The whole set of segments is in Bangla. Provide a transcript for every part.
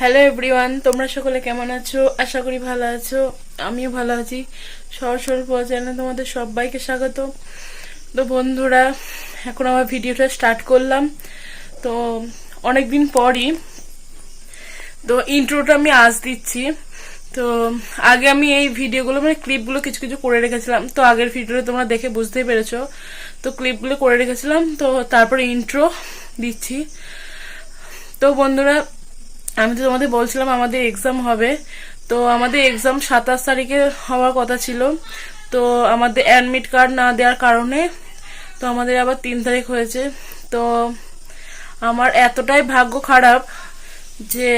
হ্যালো এভরিওয়ান তোমরা সকলে কেমন আছো? আশা করি ভালো আছো। আমিও ভালো আছি। সহজ সরল চ্যানেলে তোমাদের সবাইকে স্বাগত। তো বন্ধুরা, এখন আমার ভিডিওটা স্টার্ট করলাম। তো অনেকদিন পরই তো ইন্ট্রোটা আমি আজ দিচ্ছি। তো আগে আমি এই ভিডিওগুলো মানে ক্লিপগুলো কিছু কিছু করে রেখেছিলাম। তো আগের ভিডিওটা তোমরা দেখে বুঝতেই পেরেছ। তো ক্লিপগুলো করে রেখেছিলাম। তো তারপরে ইন্ট্রো দিচ্ছি। তো বন্ধুরা আমি তো তোমাদের বলছিলাম আমাদের এক্সাম হবে। তো আমাদের এক্সাম সাতাশ তারিখে হওয়ার কথা ছিল। তো আমাদের অ্যাডমিট কার্ড না দেওয়ার কারণে তো আমাদের আবার তিন তারিখ হয়েছে। তো আমার এতটাই ভাগ্য খারাপ যে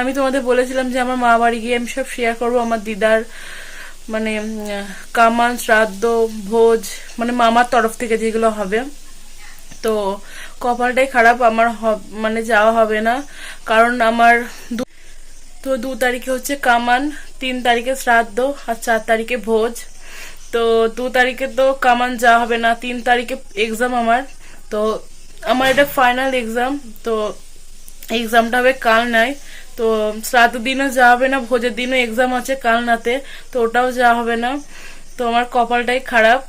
আমি তোমাদের বলেছিলাম যে আমার মা বাড়ি গিয়ে আমি সব শেয়ার করব আমার দিদার মানে কামান শ্রাদ্ধ, ভোজ মানে মামার তরফ থেকে যেগুলো হবে। তো কপালটাই খারাপ, আমার মানে যাওয়া হবে না। কারণ আমার তো দু তারিখে হচ্ছে কামান, তিন তারিখে শ্রাদ্ধ আর চার তারিখে ভোজ। তো দু তারিখে তো কামান যাওয়া হবে না, তিন তারিখে এক্সাম আমার। তো আমার এটা ফাইনাল এক্সাম তো এক্সামটা হবে কাল নাই তো শ্রাদ্ধ দিনও যাওয়া হবে না, ভোজের দিনও এক্সাম আছে কাল নাতে তো ওটাও যাওয়া হবে না। তো আমার কপালটাই খারাপ।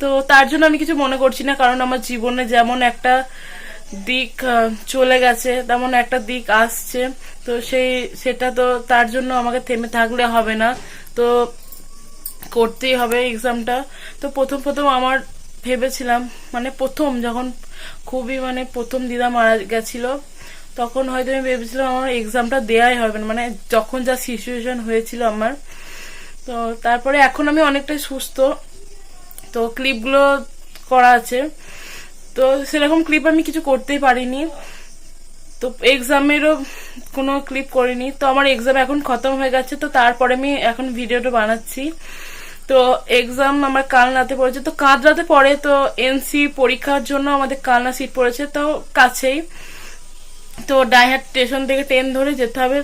তো তার জন্য আমি কিছু মনে করছি না, কারণ আমার জীবনে যেমন একটা দিক চলে গেছে, তেমন একটা দিক আসছে। তো সেই, সেটা তো তার জন্য আমাকে থেমে থাকলে হবে না। তো করতেই হবে এক্সামটা তো প্রথম প্রথম আমার ভেবেছিলাম মানে প্রথম যখন খুবই মানে প্রথম দিদা মারা গেছিল, তখন হয়তো আমি ভেবেছিলাম আমার এক্সামটা দেয়াই হবে না মানে যখন যা সিচুয়েশন হয়েছিল আমার। তো তারপরে এখন আমি অনেকটাই সুস্থ। তো ক্লিপগুলো করা আছে। তো সেরকম ক্লিপ আমি কিছু করতেই পারিনি। তো এক্সামেরও কোনো ক্লিপ করিনি। তো আমার এক্সাম এখন খতম হয়ে গেছে, তো তারপরে আমি এখন ভিডিওটা বানাচ্ছি। তো এক্সাম আমার কাল রাতে পড়েছে, তো কাল রাতে পড়ে, তো এনসি পরীক্ষার জন্য আমাদের কালনা সিট পড়েছে, তো কাছেই। তো ডাইহাট স্টেশন থেকে ট্রেন ধরে যেতে হবে।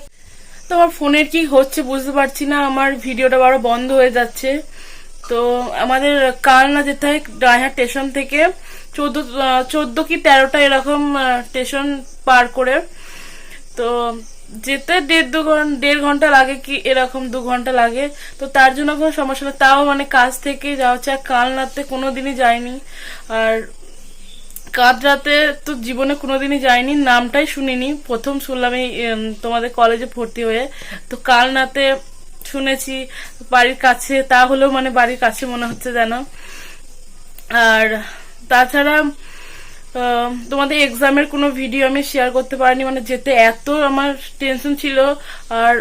তো আমার ফোনের কি হচ্ছে বুঝতে পারছি না, আমার ভিডিওটা বারো বন্ধ হয়ে যাচ্ছে। তো আমাদের কালনা যেতে হয় ডাইহাট স্টেশন থেকে। চোদ্দ চোদ্দ কি তেরোটা এরকম স্টেশন পার করে। তো যেতে দেড় দু ঘণ্টা দেড় ঘণ্টা লাগে কি এরকম দু ঘণ্টা লাগে। তো তার জন্য কোনো সমস্যা নেই। তাও মানে কাজ থেকে যাওয়া হচ্ছে আর কাল রাতে কোনোদিনই যায়নি আর কাজ রাতে তো জীবনে কোনোদিনই যাইনি। নামটাই শুনিনি। প্রথম শুনলাম এই তোমাদের কলেজে ভর্তি হয়ে। তো কাল রাতে শুনেছি বাড়ির কাছে। তা হলেও মানে বাড়ির কাছে মনে হচ্ছে যেন। আর তাছাড়া তোমাদের এক্সামের কোনো ভিডিও আমি শেয়ার করতে পারিনি মানে যেতে এত আমার টেনশন ছিল, আর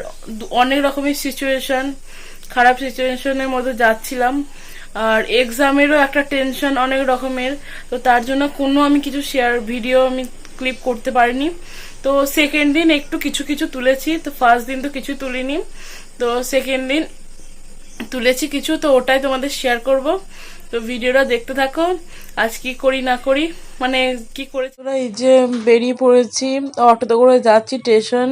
অনেক রকমের সিচুয়েশন খারাপ সিচুয়েশনের মধ্যে যাচ্ছিলাম, আর এক্সামেরও একটা টেনশন অনেক রকমের, তো তার জন্য কোনো আমি কিছু শেয়ার ভিডিও আমি ক্লিপ করতে পারিনি, তো সেকেন্ড দিন একটু কিছু কিছু তুলেছি, তো ফার্স্ট দিন তো কিছু তুলিনি, তো সেকেন্ড দিন তুলেছি কিছু, তো ওটাই তোমাদের শেয়ার করব তো ভিডিওটা দেখতে থাকো। আজ কি করি, না করি? মানে কি করে এই যে বেরিয়ে পড়েছি, অটোতে করে যাচ্ছি স্টেশন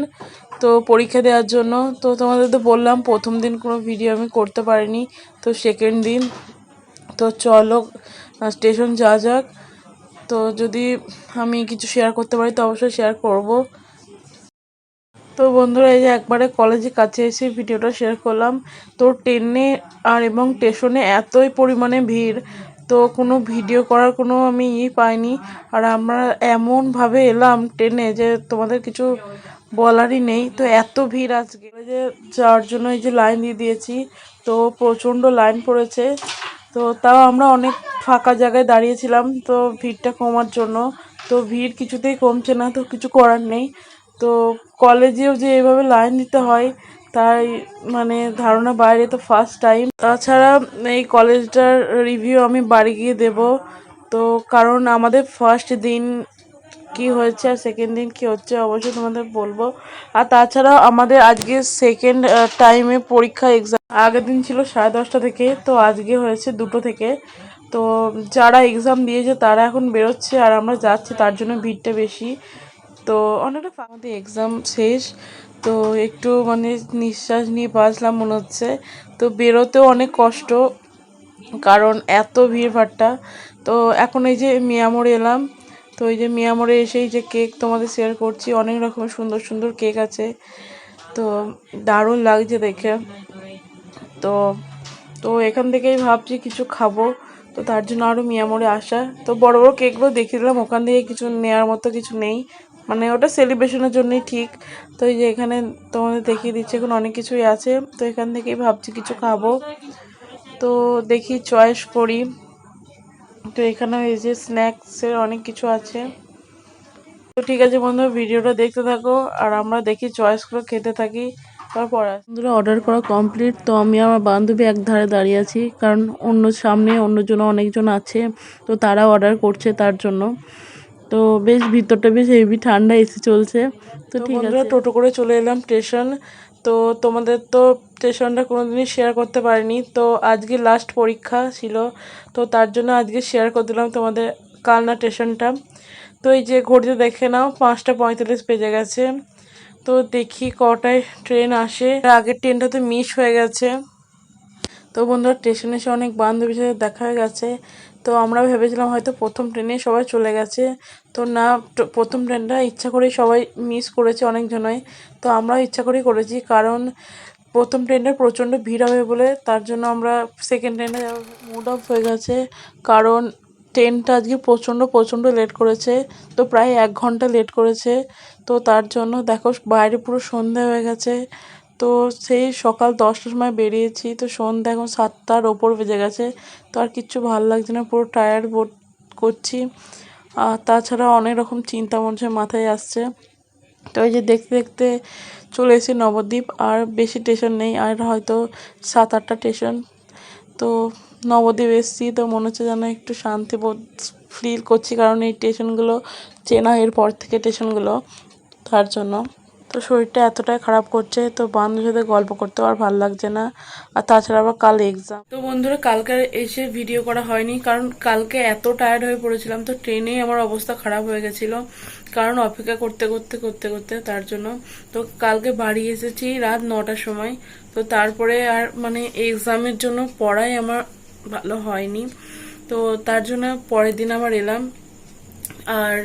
তো পরীক্ষা দেওয়ার জন্য। তো তোমাদের তো বললাম, প্রথম দিন কোনো ভিডিও আমি করতে পারিনি, তো সেকেন্ড দিন। তো চলো স্টেশন যা যাক। তো যদি আমি কিছু শেয়ার করতে পারি, তো অবশ্যই শেয়ার করব। তো বন্ধুরা, এই যে একবারে কলেজে কাছে এসে ভিডিওটা শেয়ার করলাম। তো ট্রেনে আর এবং স্টেশনে এতই পরিমাণে ভিড়, তো কোনো ভিডিও করার কোনো আমি ই পাইনি। আর আমরা এমনভাবে এলাম ট্রেনে যে তোমাদের কিছু বলারই নেই। তো এত ভিড় আজকে। যে যাওয়ার জন্য এই যে লাইন দিয়ে দিয়েছি, তো প্রচণ্ড লাইন পড়েছে। তো তাও আমরা অনেক ফাঁকা জায়গায় দাঁড়িয়েছিলাম, তো ভিড়টা কমার জন্য। তো ভিড় কিছুতেই কমছে না, তো কিছু করার নেই। তো কলেজেও যে এভাবে লাইন দিতে হয়, তাই মানে ধারণা বাইরে তো ফার্স্ট টাইম তাছাড়া এই কলেজটার রিভিউ আমি বাড়ি গিয়ে দেব। তো কারণ আমাদের ফার্স্ট দিন কি হয়েছে আর সেকেন্ড দিন কি হচ্ছে অবশ্যই তোমাদের বলব। আর তাছাড়া আমাদের আজকে সেকেন্ড টাইমে পরীক্ষা এক্সাম আগের দিন ছিল সাড়ে দশটা থেকে, তো আজকে হয়েছে দুটো থেকে। তো যারা এক্সাম দিয়েছে তারা এখন বেরোচ্ছে আর আমরা যাচ্ছি, তার জন্য ভিড়টা বেশি। তো অনেকটা আমাদের এক্সাম শেষ, তো একটু মানে নিঃশ্বাস নিয়ে বাঁচলাম মনে হচ্ছে। তো বেরোতেও অনেক কষ্ট, কারণ এত ভিড় ভাট্টা তো এখন এই যে মিয়ামোড় এলাম, তো এই যে মিয়ামরে এসেই যে কেক তোমাদের শেয়ার করছি, অনেক রকমের সুন্দর সুন্দর কেক আছে। তো দারুণ লাগছে দেখে। তো তো এখান থেকেই ভাবছি কিছু খাব, তো তার জন্য আরও মিয়ামরে আসা। তো বড় বড় কেকগুলো দেখিয়ে দিলাম, ওখান থেকে কিছু নেওয়ার মতো কিছু নেই। মানে ওটা সেলিব্রেশনের জন্যই ঠিক। তো এই যে এখানে তোমাদের দেখিয়ে দিচ্ছে, এখন অনেক কিছুই আছে। তো এখান থেকেই ভাবছি কিছু খাব। তো দেখি চয়েস করি। তো এখানে এই যে স্ন্যাক্সের অনেক কিছু আছে। তো ঠিক আছে বন্ধু, ভিডিওটা দেখতে থাকো আর আমরা দেখি চয়েস করে খেতে থাকি। তারপর বন্ধুরা অর্ডার করা কমপ্লিট তো আমি আমার বান্ধবী এক ধারে দাঁড়িয়ে আছি, কারণ অন্য সামনে অন্যজন, অনেকজন আছে। তো তারা অর্ডার করছে তার জন্য। তো বেশ ভিতরটা বেশ হেভি ঠান্ডা এসে চলছে। তো ঠিক আছে। টোটো করে চলে এলাম স্টেশন তো তোমাদের তো স্টেশনটা কোনোদিনই শেয়ার করতে পারিনি। তো আজকে লাস্ট পরীক্ষা ছিল। তো তার জন্য আজকে শেয়ার করে দিলাম তোমাদের কালনা স্টেশনটা তো এই যে ঘড়িতে দেখে নাও পাঁচটা পঁয়তাল্লিশ বেজে গেছে। তো দেখি কটায় ট্রেন আসে। আগের ট্রেনটা তো মিস হয়ে গেছে। তো বন্ধুরা স্টেশনে এসে অনেক বান্ধবীর সাথে দেখা হয়ে গেছে। তো আমরা ভেবেছিলাম হয়তো প্রথম ট্রেনে সবাই চলে গেছে। তো না প্রথম ট্রেনটা ইচ্ছা করেই সবাই মিস করেছে অনেকজনই। তো আমরাও ইচ্ছা করেই করেছি, কারণ প্রথম ট্রেনটা প্রচণ্ড ভিড় হবে বলে, তার জন্য আমরা সেকেন্ড ট্রেনে মুড অফ হয়ে গেছে। কারণ ট্রেনটা আজকে প্রচণ্ড প্রচণ্ড লেট করেছে। তো প্রায় এক ঘণ্টা লেট করেছে। তো তার জন্য দেখো, বাইরে পুরো সন্ধে হয়ে গেছে। তো সেই সকাল দশটার সময় বেরিয়েছি, তো সন্ধ্যা এখন সাতটার ওপর বেজে গেছে, তো আর কিচ্ছু ভালো লাগছে না, পুরো টায়ার্ড বোধ করছি। আর তাছাড়া অনেক রকম চিন্তা মনে মাথায় আসছে। তো এই যে দেখতে দেখতে চলে এসেছি নবদ্বীপ, আর বেশি স্টেশন নেই, আর হয়তো সাত আটটা স্টেশন তো নবদ্বীপ এসেছি, তো মনে হচ্ছে যেন একটু শান্তি বোধ ফিল করছি, কারণ এই স্টেশনগুলো চেনা, এরপর থেকে স্টেশনগুলো তার জন্য। তো শরীরটা এতটাই খারাপ করছে, তো বান্ধবীর সাথে গল্প করতেও আর ভালো লাগছে না। আর তাছাড়া আবার কাল এক্সাম তো বন্ধুরা, কালকে এসে ভিডিও করা হয়নি, কারণ কালকে এত টায়ার্ড হয়ে পড়েছিলাম, তো ট্রেনেই আমার অবস্থা খারাপ হয়ে গেছিল। কারণ অপেক্ষা করতে করতে করতে করতে তার জন্য। তো কালকে বাড়ি এসেছি রাত নটার সময়, তো তারপরে আর মানে এক্সামের জন্য পড়াই আমার ভালো হয়নি। তো তার জন্য পরের দিন আবার এলাম। আর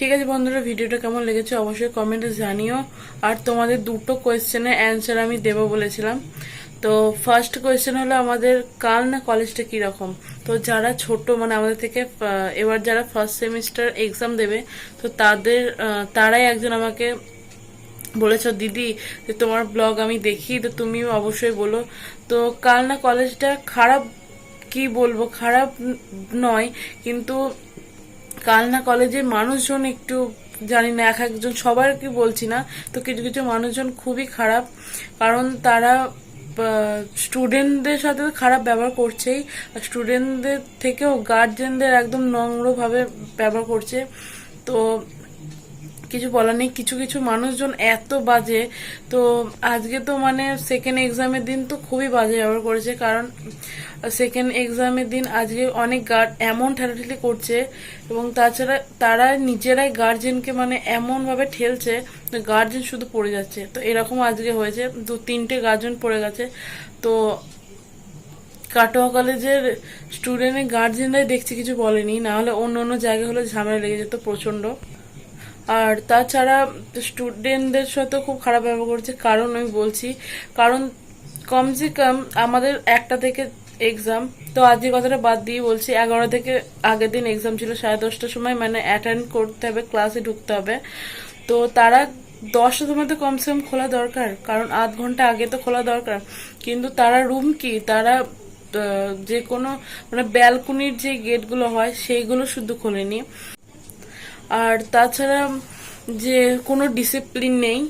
ঠিক আছে বন্ধুরা, ভিডিওটা কেমন লেগেছে অবশ্যই কমেন্টে জানিও। আর তোমাদের দুটো কোয়েশ্চেনের অ্যান্সার আমি দেবো বলেছিলাম। তো ফার্স্ট কোয়েশ্চেন হলো আমাদের কাল না কলেজটা কীরকম? তো যারা ছোট মানে আমাদের থেকে এবার যারা ফার্স্ট সেমিস্টার এক্সাম দেবে, তো তাদের তারাই একজন আমাকে বলেছ, দিদি, যে তোমার ব্লগ আমি দেখি, তো তুমিও অবশ্যই বলো। তো কাল না কলেজটা খারাপ কি বলব, খারাপ নয়, কিন্তু কালনা কলেজের মানুষজন একটু, জানি না এক একজন সবার কি বলছি না, তো কিছু কিছু মানুষজন খুবই খারাপ, কারণ তারা স্টুডেন্টদের সাথে খারাপ ব্যবহার করছেই স্টুডেন্টদের থেকেও গার্জেনদের একদম নম্রভাবে ব্যবহার করছে, তো কিছু বলার নেই। কিছু কিছু মানুষজন এত বাজে। তো আজকে তো মানে সেকেন্ড এক্সামের দিন তো খুবই বাজে ব্যবহার করেছে। কারণ সেকেন্ড এক্সামের দিন আজকে অনেক গার্ড এমন ঠেলাঠেলি করছে এবং তাছাড়া তারা নিজেরাই গার্জেনকে মানে এমনভাবে ঠেলছে গার্জেন শুধু পড়ে যাচ্ছে। তো এরকম আজকে হয়েছে। দু তিনটে গার্জেন পড়ে গেছে। তো কাটোয়া কলেজের স্টুডেন্টের গার্জেনরাই দেখছি কিছু বলেনি। না হলে অন্য অন্য জায়গায় হলে ঝামেলা লেগে যেত প্রচণ্ড আর তাছাড়া স্টুডেন্টদের সাথে খুব খারাপ ব্যবহার করছে। কারণ আমি বলছি, কারণ কমসে কম আমাদের একটা থেকে এক্সাম তো আজকে কথাটা বাদ দিয়ে বলছি এগারো থেকে আগের দিন এক্সাম ছিল সাড়ে দশটার সময় মানে অ্যাটেন্ড করতে হবে ক্লাসে ঢুকতে হবে। তো তারা দশটার সময় তো কমসে কম খোলা দরকার, কারণ আধ ঘণ্টা আগে তো খোলা দরকার। কিন্তু তারা রুম কি? তারা যে কোনো মানে ব্যালকনির যে গেটগুলো হয়, সেইগুলো শুধু খোলেনি। আর তাছাড়া যে কোনো ডিসিপ্লিন নেই,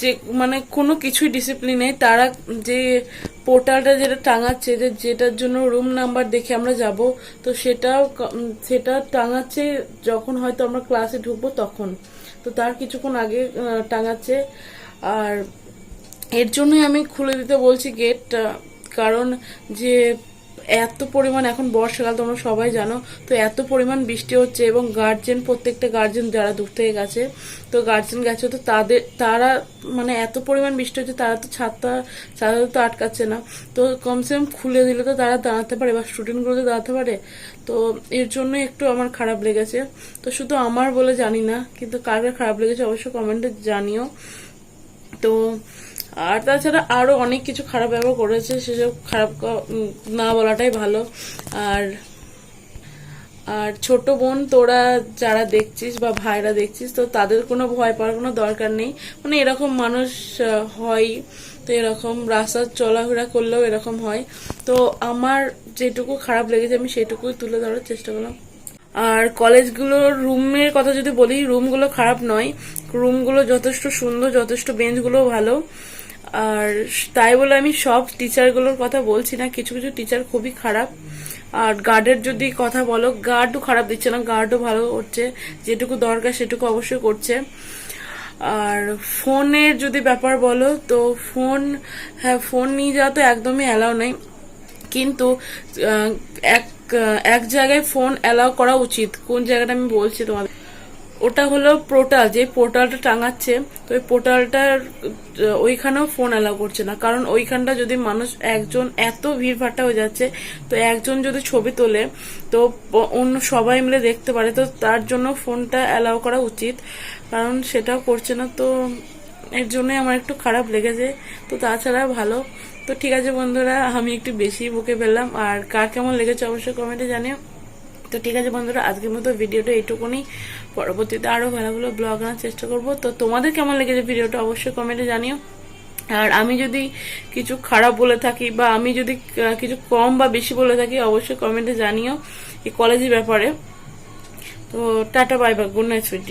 যে মানে কোনো কিছুই ডিসিপ্লিন নেই, তারা যে পোর্টালটা যেটা টাঙাচ্ছে, যে যেটার জন্য রুম নাম্বার দেখে আমরা যাব, তো সেটাও সেটা টাঙাচ্ছে যখন হয়তো আমরা ক্লাসে ঢুকবো তখন। তো তার কিছুক্ষণ আগে টাঙাচ্ছে। আর এর জন্যই আমি খুলে দিতে বলছি গেটটা কারণ যে এত পরিমাণ, এখন বর্ষাকাল, তোমরা সবাই জানো, তো এত পরিমাণ বৃষ্টি হচ্ছে এবং গার্জেন প্রত্যেকটা গার্জেন যারা দূর থেকে গেছে, তো গার্জেন গেছে তো তাদের, তারা মানে এত পরিমাণ বৃষ্টি হচ্ছে, তারা তো ছাদটা ছাদা তো আটকাচ্ছে না। তো কমসে কম খুলে দিলে তো তারা দাঁড়াতে পারে বা স্টুডেন্টগুলো তো দাঁড়াতে পারে। তো এর জন্য একটু আমার খারাপ লেগেছে। তো শুধু আমার বলে জানি না, কিন্তু কার খারাপ লেগেছে অবশ্যই কমেন্টে জানিও। তো আর তাছাড়া আরও অনেক কিছু খারাপ ব্যবহার করেছে, সেসব খারাপ না বলাটাই ভালো। আর আর ছোট বোন তোরা যারা দেখছিস বা ভাইরা দেখছিস, তো তাদের কোনো ভয় পাওয়ার কোনো দরকার নেই। মানে এরকম মানুষ হয়, তো এরকম রাস্তা চলাফেরা করলেও এরকম হয়। তো আমার যেটুকু খারাপ লেগেছে আমি সেটুকুই তুলে ধরার চেষ্টা করলাম। আর কলেজগুলোর রুমের কথা যদি বলি, রুমগুলো খারাপ নয়। রুমগুলো যথেষ্ট সুন্দর, যথেষ্ট বেঞ্চগুলো ভালো। আর তাই বলে আমি সব টিচারগুলোর কথা বলছি না, কিছু কিছু টিচার খুবই খারাপ। আর গার্ডের যদি কথা বলো গার্ডও খারাপ দিচ্ছে না গার্ডও ভালো করছে, যেটুকু দরকার সেটুকু অবশ্যই করছে। আর ফোনের যদি ব্যাপার বলো, তো ফোন হ্যাঁ ফোন নিয়ে যাওয়া তো একদমই অ্যালাউ নেই। কিন্তু এক এক জায়গায় ফোন অ্যালাউ করা উচিত। কোন জায়গাটা আমি বলছি তোমাদের? ওটা হলো পোর্টাল যে পোর্টালটা টাঙাচ্ছে, তো ওই পোর্টালটার ওইখানেও ফোন অ্যালাউ করছে না। কারণ ওইখানটা যদি মানুষ একজন এত ভিড়ভাট্টা হয়ে যাচ্ছে, তো একজন যদি ছবি তোলে, তো অন্য সবাই মিলে দেখতে পারে, তো তার জন্য ফোনটা অ্যালাউ করা উচিত। কারণ সেটাও করছে না, তো এর জন্যই আমার একটু খারাপ লেগেছে। তো তাছাড়া ভালো। তো ঠিক আছে বন্ধুরা, আমি একটু বেশি বুকে ফেললাম। আর কার কেমন লেগেছে অবশ্যই কমেন্টে জানিও। তো ঠিক আছে বন্ধুরা, আজকের মতো ভিডিওটা এইটুকুনি। পরবর্তীতে আরও ভালো ভালো ব্লগ আনার চেষ্টা করব। তো তোমাদের কেমন লেগেছে ভিডিওটা অবশ্যই কমেন্টে জানিও। আর আমি যদি কিছু খারাপ বলে থাকি বা আমি যদি কিছু কম বা বেশি বলে থাকি, অবশ্যই কমেন্টে জানিও এই কলেজের ব্যাপারে। তো tata, bye bye, good night, sweet